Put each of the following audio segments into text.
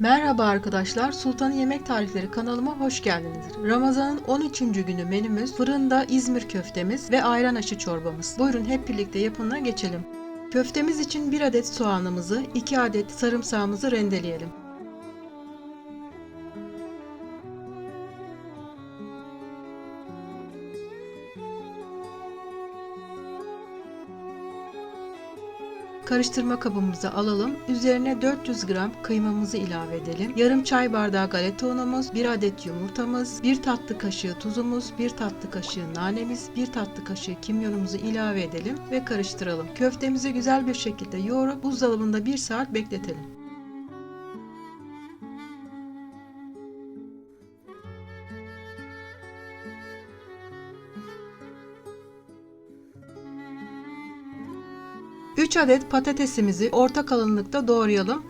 Merhaba arkadaşlar, Sultan'ın Yemek Tarifleri kanalıma hoş geldiniz. Ramazan'ın 13. günü menümüz fırında İzmir köftemiz ve ayran aşı çorbamız. Buyurun hep birlikte yapımına geçelim. Köftemiz için 1 adet soğanımızı, 2 adet sarımsağımızı rendeleyelim. Karıştırma kabımıza alalım. Üzerine 400 gram kıymamızı ilave edelim. Yarım çay bardağı galeta unumuz, 1 adet yumurtamız, 1 tatlı kaşığı tuzumuz, 1 tatlı kaşığı nanemiz, 1 tatlı kaşığı kimyonumuzu ilave edelim ve karıştıralım. Köftemizi güzel bir şekilde yoğurup buzdolabında 1 saat bekletelim. Üç adet patatesimizi orta kalınlıkta doğrayalım.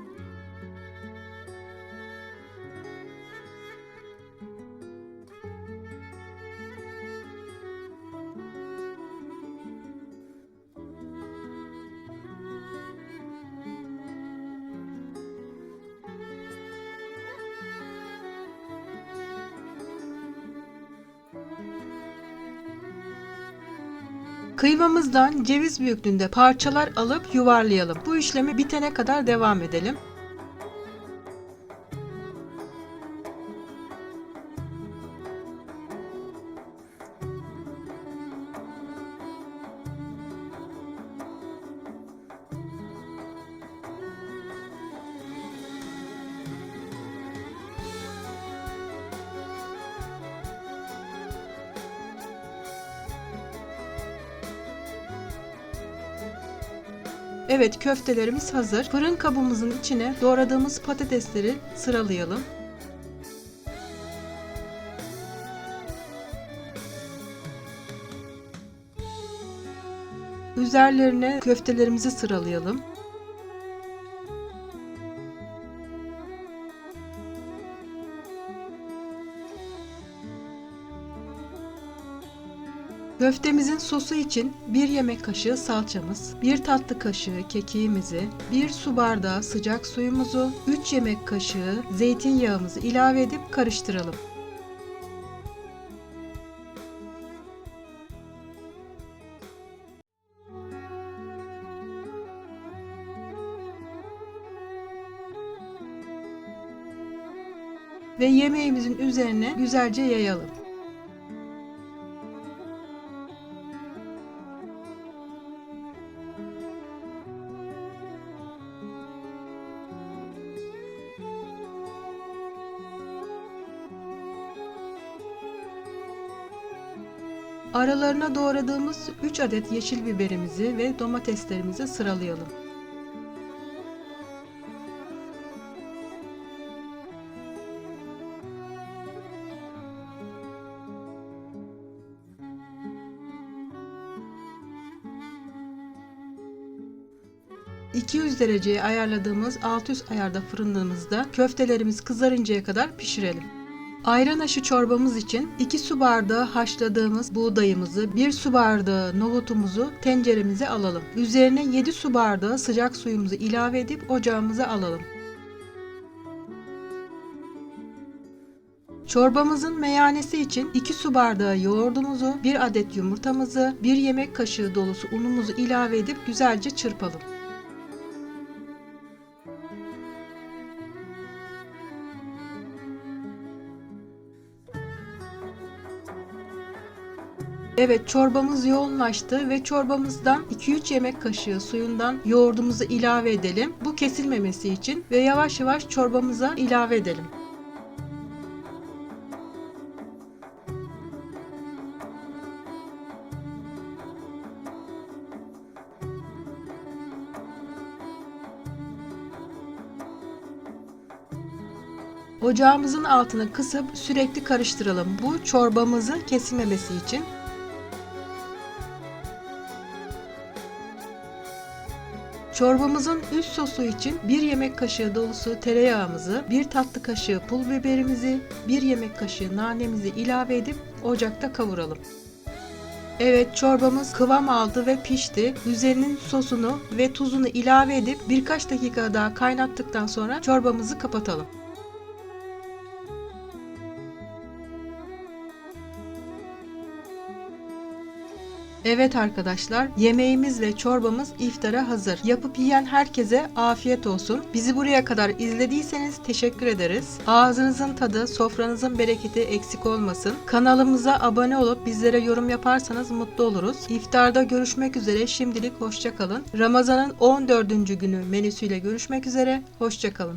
Kıymamızdan ceviz büyüklüğünde parçalar alıp yuvarlayalım. Bu işlemi bitene kadar devam edelim. Evet köftelerimiz hazır. Fırın kabımızın içine doğradığımız patatesleri sıralayalım. Üzerlerine köftelerimizi sıralayalım. Köftemizin sosu için 1 yemek kaşığı salçamız, 1 tatlı kaşığı kekiğimizi, 1 su bardağı sıcak suyumuzu, 3 yemek kaşığı zeytinyağımızı ilave edip karıştıralım. Ve yemeğimizin üzerine güzelce yayalım. Aralarına doğradığımız 3 adet yeşil biberimizi ve domateslerimizi sıralayalım. ...200 dereceye ayarladığımız alt üst ayarda fırınımızda köftelerimiz kızarıncaya kadar pişirelim. Ayran aşı çorbamız için 2 su bardağı haşladığımız buğdayımızı, 1 su bardağı nohutumuzu tenceremize alalım. Üzerine 7 su bardağı sıcak suyumuzu ilave edip ocağımıza alalım. Çorbamızın meyanesi için 2 su bardağı yoğurdumuzu, 1 adet yumurtamızı, 1 yemek kaşığı dolusu unumuzu ilave edip güzelce çırpalım. Evet çorbamız yoğunlaştı ve çorbamızdan 2-3 yemek kaşığı suyundan yoğurdumuzu ilave edelim. Bu kesilmemesi için ve yavaş yavaş çorbamıza ilave edelim. Ocağımızın altını kısıp sürekli karıştıralım. Bu çorbamızın kesilmemesi için. Çorbamızın üst sosu için 1 yemek kaşığı dolusu tereyağımızı, 1 tatlı kaşığı pul biberimizi, 1 yemek kaşığı nanemizi ilave edip ocakta kavuralım. Evet çorbamız kıvam aldı ve pişti. Üzerinin sosunu ve tuzunu ilave edip birkaç dakika daha kaynattıktan sonra çorbamızı kapatalım. Evet arkadaşlar, yemeğimiz ve çorbamız iftara hazır. Yapıp yiyen herkese afiyet olsun. Bizi buraya kadar izlediyseniz teşekkür ederiz. Ağzınızın tadı, sofranızın bereketi eksik olmasın. Kanalımıza abone olup bizlere yorum yaparsanız mutlu oluruz. İftarda görüşmek üzere. Şimdilik hoşça kalın. Ramazanın 14. günü menüsüyle görüşmek üzere. Hoşça kalın.